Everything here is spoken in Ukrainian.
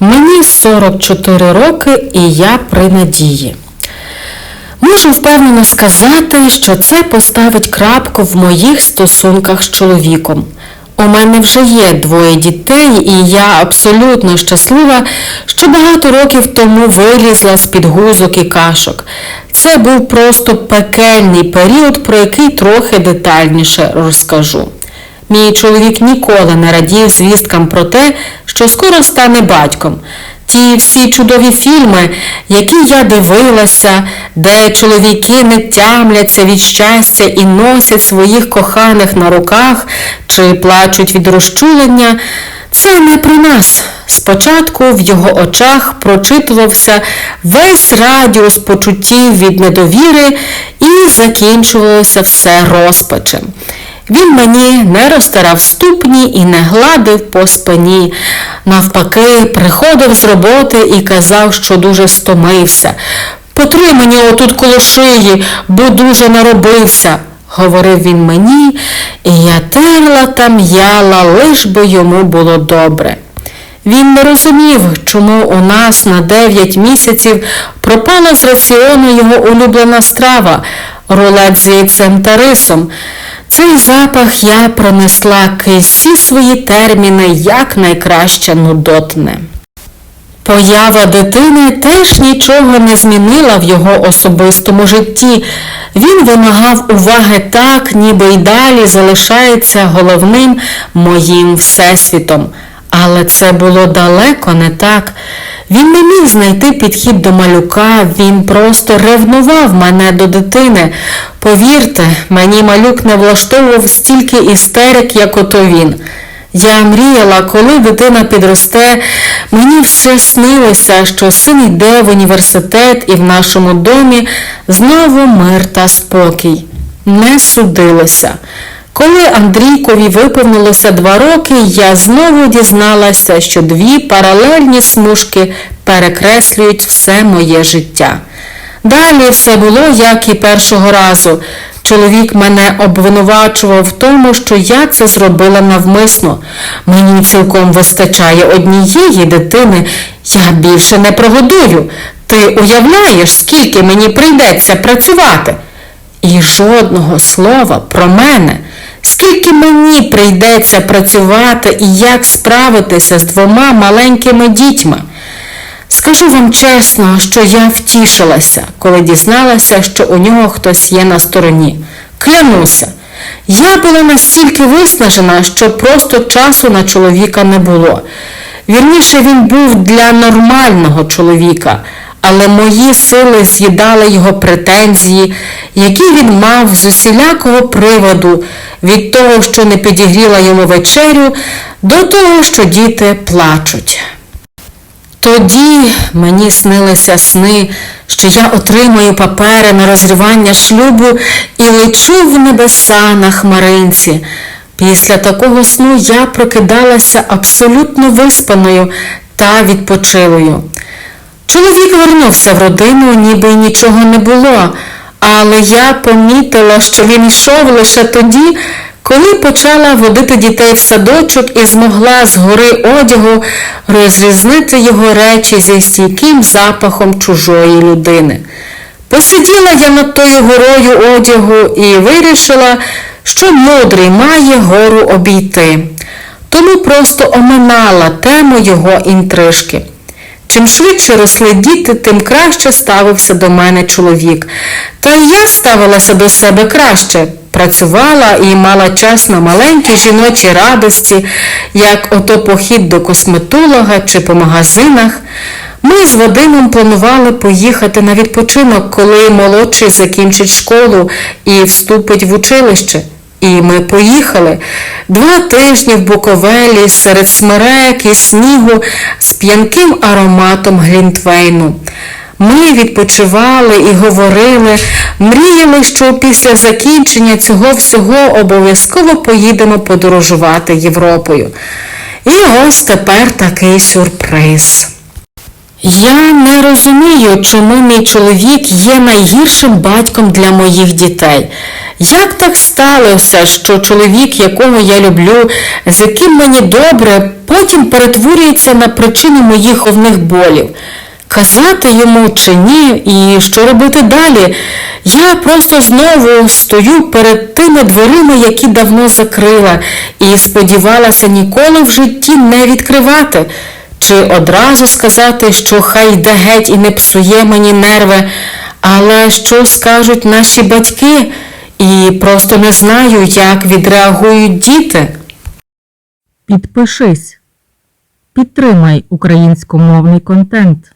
Мені 44 роки і я при надії. Можу впевнено сказати, що це поставить крапку в моїх стосунках з чоловіком. У мене вже є двоє дітей, і я абсолютно щаслива, що багато років тому вилізла з-під гузок і кашок. Це був просто пекельний період, про який трохи детальніше розкажу. Мій чоловік ніколи не радів звісткам про те, що скоро стане батьком. Ті всі чудові фільми, які я дивилася, де чоловіки не тямляться від щастя і носять своїх коханих на руках чи плачуть від розчулення, це не про нас. Спочатку в його очах прочитувався весь радіус почуттів від недовіри і закінчувалося все розпачем. Він мені не розтирав ступні і не гладив по спині. Навпаки, приходив з роботи і казав, що дуже стомився. Потри мені отут коло шиї, бо дуже наробився, говорив він мені, і я терла та м'яла, лиш би йому було добре. Він не розумів, чому у нас на 9 місяців пропала з раціону його улюблена страва рулет з яйцем та рисом. Цей запах я пронесла крізь свої терміни як найкраще нудотне. Поява дитини теж нічого не змінила в його особистому житті. Він вимагав уваги так, ніби й далі залишається головним моїм всесвітом. Але це було далеко не так. Він не міг знайти підхід до малюка, він просто ревнував мене до дитини. Повірте, мені малюк не влаштовував стільки істерик, як ото він. Я мріяла, коли дитина підросте, мені все снилося, що син йде в університет і в нашому домі знову мир та спокій. Не судилося. Коли Андрійкові виповнилося два роки, я знову дізналася, що дві паралельні смужки перекреслюють все моє життя. Далі все було, як і першого разу. Чоловік мене обвинувачував в тому, що я це зробила навмисно. Мені цілком вистачає однієї дитини, я більше не прогодую. Ти уявляєш, скільки мені прийдеться працювати? І жодного слова про мене. Скільки мені прийдеться працювати і як справитися з двома маленькими дітьми? Скажу вам чесно, що я втішилася, коли дізналася, що у нього хтось є на стороні. Клянуся, я була настільки виснажена, що просто часу на чоловіка не було. Вірніше, він був для нормального чоловіка, але мої сили з'їдали його претензії, які він мав з усілякого приводу, від того, що не підігріла йому вечерю, до того, що діти плачуть. Тоді мені снилися сни, що я отримую папери на розривання шлюбу і лечу в небеса на хмаринці. Після такого сну я прокидалася абсолютно виспаною та відпочилою. Чоловік вернувся в родину, ніби й нічого не було, але я помітила, що він йшов лише тоді, коли почала водити дітей в садочок і змогла згори одягу розрізнити його речі зі стійким запахом чужої людини. Посиділа я над тою горою одягу і вирішила, що мудрий має гору обійти. Тому просто оминала тему його інтрижки. Чим швидше росли діти, тим краще ставився до мене чоловік. Та й я ставилася до себе краще, працювала і мала час на маленькі жіночі радості, як ото похід до косметолога чи по магазинах. Ми з Вадимом планували поїхати на відпочинок, коли молодший закінчить школу і вступить в училище. І ми поїхали. Два тижні в Буковелі серед смерек і снігу з п'янким ароматом Глінтвейну. Ми відпочивали і говорили, мріяли, що після закінчення цього всього обов'язково поїдемо подорожувати Європою. І ось тепер такий сюрприз. Я не розумію, чому мій чоловік є найгіршим батьком для моїх дітей. Як так сталося, що чоловік, якого я люблю, з яким мені добре, потім перетворюється на причину моїх головних болів? Казати йому чи ні, і що робити далі? Я просто знову стою перед тими дверима, які давно закрила, і сподівалася ніколи в житті не відкривати. Чи одразу сказати, що хай йде геть і не псує мені нерви, але що скажуть наші батьки, і просто не знаю, як відреагують діти. Підпишись. Підтримай українськомовний контент.